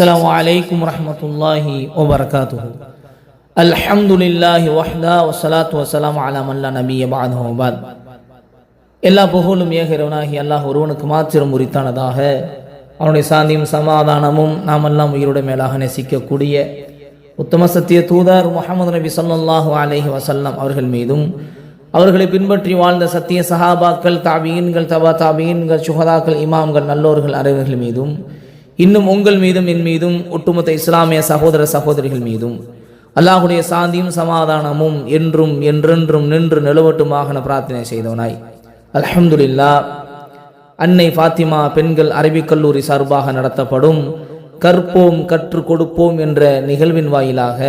السلام عليكم ورحمة الله وبركاته الحمد لله وحده والصلاة والسلام على من لا نبي بعده وبعد எல்லா புகழும் ஏகிறவனாகி அல்லாஹ் ஒருவனுக்கு மாத்திரம் உரித்தானதாக அவனுடைய சாந்தியும் சமாதானமும் நாம் எல்லாம் உயிரோட மேலாக நேசிக்கக்கூடிய உத்தம சத்திய தூதர் முகமது நபி ஸல்லல்லாஹு அலைஹி வஸல்லம் அவர்கள் மீதும் அவர்களை பின்பற்றி வாழ்ந்த சத்திய சஹாபாக்கள் தாபியன்கள் தபா தாபியன்கள் சுகதாக்கள் இமாம்கள் நல்லோர்கள் அறைவர்கள் மீதும் இன்னும் உங்கள் மீதும் என் மீதும் ஒட்டுமொத்த இஸ்லாமிய சகோதர சகோதரிகள் மீதும். அல்லாஹுடைய சாந்தியும் சமாதானமும் என்றும் என்றென்றும் நின்று நிலவட்டுமாக பிரார்த்தனை செய்தவனாய். அலமதுல்லா அன்னை ஃபாத்திமா பெண்கள் அரபிக் கல்லூரி சார்பாக நடத்தப்படும் கற்போம் கற்றுக் கொடுப்போம் என்ற நிகழ்வின் வாயிலாக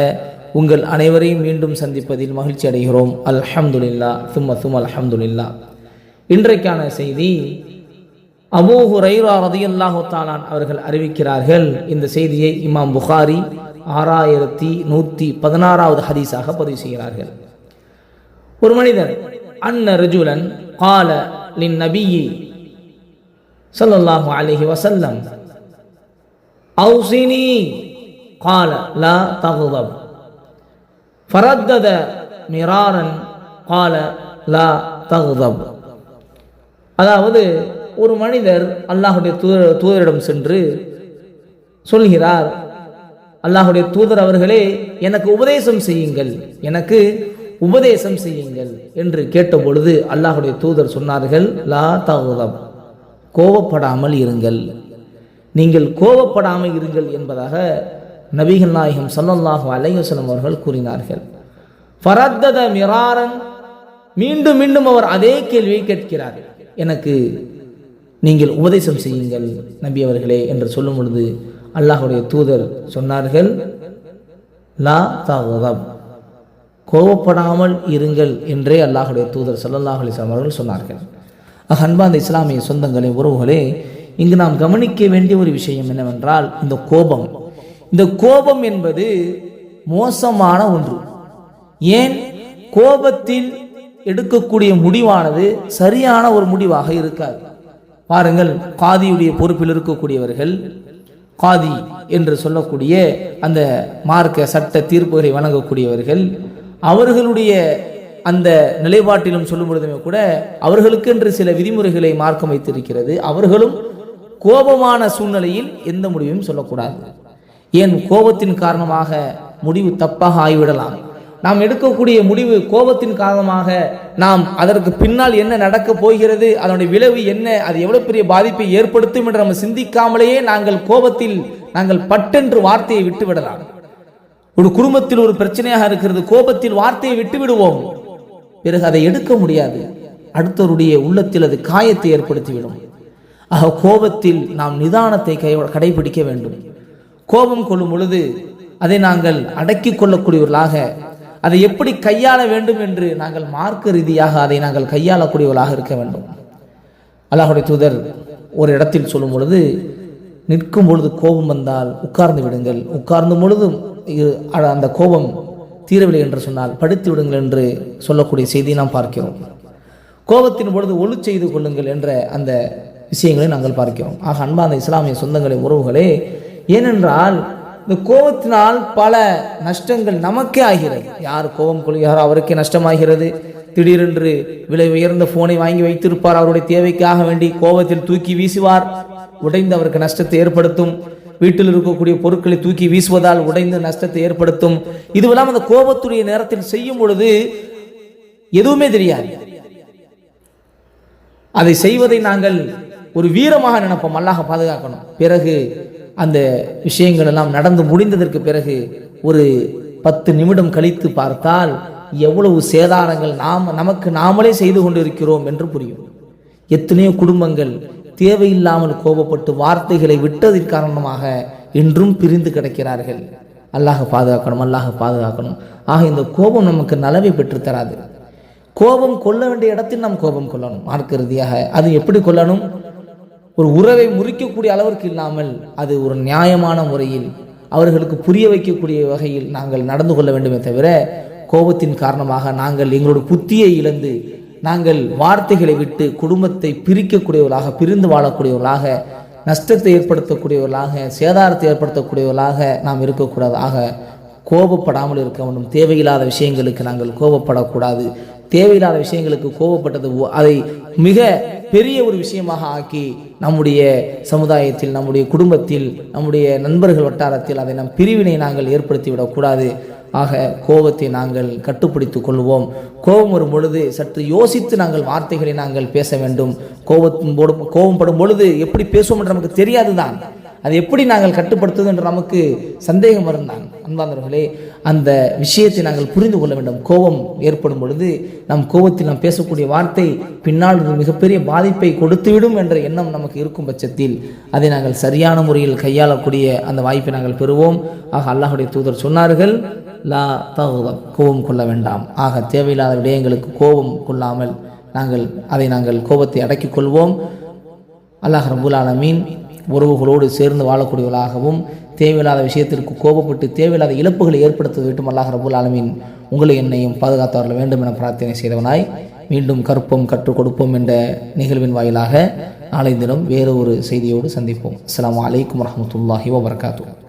உங்கள் அனைவரையும் மீண்டும் சந்திப்பதில் மகிழ்ச்சி அடைகிறோம் அல்ஹம்துலில்லா தும்ம தும் அல்ஹம்துலில்லா இன்றைக்கான செய்தி அபூ ஹுரைரா ரதியல்லாஹு தாலான் அவர்கள் அறிவிக்கிறார்கள். இந்த செய்தியை இமாம் புகாரி ஆறாயிரத்தி நூற்றி பதினாறாவது ஹதீஸாக பதிவு செய்கிறார்கள். ஒரு மனிதர் அன்ன ரிஜுலன் கால லின் நபியி ஸல்லல்லாஹு அலஹி வசல்லம் அவுசினி கால லா தகுதப் ஃபரத்தத மிராரன் கால லா தகுதப். அதாவது ஒரு மனிதர் அல்லாஹுடைய தூதர் தூதரிடம் சென்று சொல்கிறார் அல்லாஹுடைய தூதர் அவர்களே எனக்கு உபதேசம் செய்யுங்கள் எனக்கு உபதேசம் செய்யுங்கள் என்று கேட்டபொழுது அல்லாஹுடைய தூதர் சொன்னார்கள் லா தகுதம் கோபப்படாமல் இருங்கள். நீங்கள் கோபப்படாமல் இருங்கள் என்பதாக நபிகள் நாயகம் சல்லல்லாஹு அலையுசலம் அவர்கள் கூறினார்கள். ஃபரத்தத மிராரன் மீண்டும் மீண்டும் அவர் அதே கேள்வியை கேட்கிறார். எனக்கு நீங்கள் உபதேசம் செய்யுங்கள் நபி அவர்களே என்று சொல்லும் பொழுது அல்லாஹுடைய தூதர் சொன்னார்கள் லா தகுதம் கோபப்படாமல் இருங்கள் என்றே அல்லாஹுடைய தூதர் சல்லல்லாஹ் அலிஸ்லாம் அவர்கள் சொன்னார்கள். அன்பா அந்த இஸ்லாமிய சொந்தங்களே உறவுகளே இங்கு நாம் கவனிக்க வேண்டிய ஒரு விஷயம் என்னவென்றால் இந்த கோபம். இந்த கோபம் என்பது மோசமான ஒன்று. ஏன்? கோபத்தில் எடுக்கக்கூடிய முடிவானது சரியான ஒரு முடிவாக இருக்காது. பாருங்கள் காதியுடைய பொறுப்பில் இருக்கக்கூடியவர்கள் காதி என்று சொல்லக்கூடிய அந்த மார்க்க சட்ட தீர்ப்புகளை வழங்கக்கூடியவர்கள் அவர்களுடைய அந்த நிலைப்பாட்டிலும் சொல்லும் பொழுதுமே கூட அவர்களுக்கு என்று சில விதிமுறைகளை மார்க்கம் வைத்திருக்கிறது அவர்களும் கோபமான சூழ்நிலையில் எந்த முடிவையும் சொல்லக்கூடாது. ஏன்? கோபத்தின் காரணமாக முடிவு தப்பாக ஆகிவிடலாம். நாம் எடுக்கக்கூடிய முடிவு கோபத்தின் காரணமாக நாம் அதற்கு பின்னால் என்ன நடக்கப் போகிறது அதனுடைய விளைவு என்ன அது எவ்வளவு பெரிய பாதிப்பை ஏற்படுத்தும் என்று நம்ம சிந்திக்காமலேயே நாங்கள் கோபத்தில் நாங்கள் பட்டென்று வார்த்தையை விட்டுவிடலாம் ஒரு குடும்பத்தில் ஒரு பிரச்சனையாக இருக்கிறது கோபத்தில் வார்த்தையை விட்டு விடுவோம். பிறகு அதை எடுக்க முடியாது. அடுத்தவருடைய உள்ளத்தில் அது காயத்தை ஏற்படுத்திவிடும். ஆக கோபத்தில் நாம் நிதானத்தை கை கடைபிடிக்க வேண்டும். கோபம் கொள்ளும் பொழுது அதை நாங்கள் அடக்கி கொள்ளக்கூடியவர்களாக அதை எப்படி கையாள வேண்டும் என்று நாங்கள் மார்க்க ரீதியாக அதை நாங்கள் கையாளக்கூடியவர்களாக இருக்க வேண்டும். அல்லாஹுடைய தூதர் ஒரு இடத்தில் சொல்லும் பொழுது நிற்கும் பொழுது கோபம் வந்தால் உட்கார்ந்து விடுங்கள். உட்கார்ந்து பொழுதும் அந்த கோபம் தீரவில்லை என்று சொன்னால் படுத்து விடுங்கள் என்று சொல்லக்கூடிய செய்தியை நாம் பார்க்கிறோம். கோபத்தின் பொழுது ஒழு செய்து கொள்ளுங்கள் என்ற அந்த விஷயங்களை நாங்கள் பார்க்கிறோம். ஆக அன்பா அந்த இஸ்லாமிய சொந்தங்களை உறவுகளே ஏனென்றால் இந்த கோபத்தினால் பல நஷ்டங்கள் நமக்கே ஆகிறது. யார் கோபம் கொள்கிறாரோ அவருக்கே நஷ்டமாகிறது. திடீரென்று விலை உயர்ந்த போனை வாங்கி வைத்திருப்பார். அவருடைய தேவைக்காக வேண்டி கோபத்தில் தூக்கி வீசுவார். உடைந்து அவருக்கு நஷ்டத்தை ஏற்படுத்தும். வீட்டில் இருக்கக்கூடிய பொருட்களை தூக்கி வீசுவதால் உடைந்து நஷ்டத்தை ஏற்படுத்தும். இதுவெல்லாம் அந்த கோபத்துடைய நேரத்தில் செய்யும் பொழுது எதுவுமே தெரியாது. அதை செய்வதை நாங்கள் ஒரு வீரமாக நினைப்போம். அல்லாஹ் பாதுகாக்கணும். பிறகு அந்த விஷயங்கள் எல்லாம் நடந்து முடிந்ததற்கு பிறகு ஒரு பத்து நிமிடம் கழித்து பார்த்தால் எவ்வளவு சேதாரங்கள் நாம் நமக்கு நாமளே செய்து கொண்டிருக்கிறோம் என்று புரியும். எத்தனையோ குடும்பங்கள் தேவையில்லாமல் கோபப்பட்டு வார்த்தைகளை விட்டதின் காரணமாக இன்றும் பிரிந்து கிடக்கிறார்கள். அல்லாஹ் பாதுகாக்கணும் அல்லாஹ் பாதுகாக்கணும். ஆக இந்த கோபம் நமக்கு நலவை பெற்றுத்தராது கோபம் கொள்ள வேண்டிய இடத்தில் நாம் கோபம் கொள்ளணும். மார்க்க ரீதியாக அது எப்படி கொள்ளணும் ஒரு உறவை முறிக்கக்கூடிய அளவிற்கு இல்லாமல் அது ஒரு நியாயமான முறையில் அவர்களுக்கு புரிய வைக்கக்கூடிய வகையில் நாங்கள் நடந்து கொள்ள வேண்டுமே தவிர கோபத்தின் காரணமாக நாங்கள் எங்களோட புத்தியை இழந்து நாங்கள் வார்த்தைகளை விட்டு குடும்பத்தை பிரிக்கக்கூடியவர்களாக பிரிந்து வாழக்கூடியவர்களாக நஷ்டத்தை ஏற்படுத்தக்கூடியவர்களாக சேதாரத்தை ஏற்படுத்தக்கூடியவர்களாக நாம் இருக்கக்கூடாது. ஆக கோபப்படாமல் இருக்க வேண்டும். தேவையில்லாத விஷயங்களுக்கு நாங்கள் கோபப்படக்கூடாது. தேவையில்லாத விஷயங்களுக்கு கோபப்பட்டது அதை மிக பெரிய ஒரு விஷயமாக ஆக்கி நம்முடைய சமுதாயத்தில் நம்முடைய குடும்பத்தில் நம்முடைய நண்பர்கள் வட்டாரத்தில் அதை நம் பிரிவினை நாங்கள் ஏற்படுத்திவிடக்கூடாது ஆக கோபத்தை நாங்கள் கட்டுப்படுத்தி கொள்வோம். கோபம் வரும் பொழுது சற்று யோசித்து நாங்கள் வார்த்தைகளை நாங்கள் பேச வேண்டும். கோபத்தின் கோபம் படும் பொழுது எப்படி பேசுவோம் என்று நமக்கு தெரியாது தான் அது எப்படி நாங்கள் கட்டுப்படுத்துவது என்று நமக்கு சந்தேகம் இருந்தான் அன்பாந்தவர்களே அந்த விஷயத்தை நாங்கள் புரிந்து கொள்ள வேண்டும். கோபம் ஏற்படும் பொழுது நம் கோபத்தில் நாம் பேசக்கூடிய வார்த்தை பின்னால் மிகப்பெரிய பாதிப்பை கொடுத்துவிடும் என்ற எண்ணம் நமக்கு இருக்கும் பட்சத்தில் அதை நாங்கள் சரியான முறையில் கையாளக்கூடிய அந்த வாய்ப்பை நாங்கள் பெறுவோம். ஆக அல்லாஹுடைய தூதர் சொன்னார்கள் லா தகுதம். கோபம் கொள்ள வேண்டாம். ஆக தேவையில்லாத விடயங்களுக்கு கோபம் கொள்ளாமல் நாங்கள் அதை நாங்கள் கோபத்தை அடக்கிக் கொள்வோம். அல்லாஹ் ரபுல் ஆலமீன் உறவுகளோடு சேர்ந்து வாழக்கூடியவர்களாகவும் தேவையில்லாத விஷயத்திற்கு கோபப்பட்டு தேவையில்லாத இழப்புகளை ஏற்படுத்த வேண்டும் அல்லாஹ் ரபுல் ஆலமீன். உங்களை என்னையும் பாதுகாத்தவர்கள் வேண்டும் என பிரார்த்தனை செய்தவனாய். மீண்டும் கற்போம் கற்றுக் கொடுப்போம் என்ற நிகழ்வின் வாயிலாக நாளை தினம் வேறு ஒரு செய்தியோடு சந்திப்போம். அஸ்லாம் அலைக்கும் வரமத்துல்லாஹி வபரகாத்து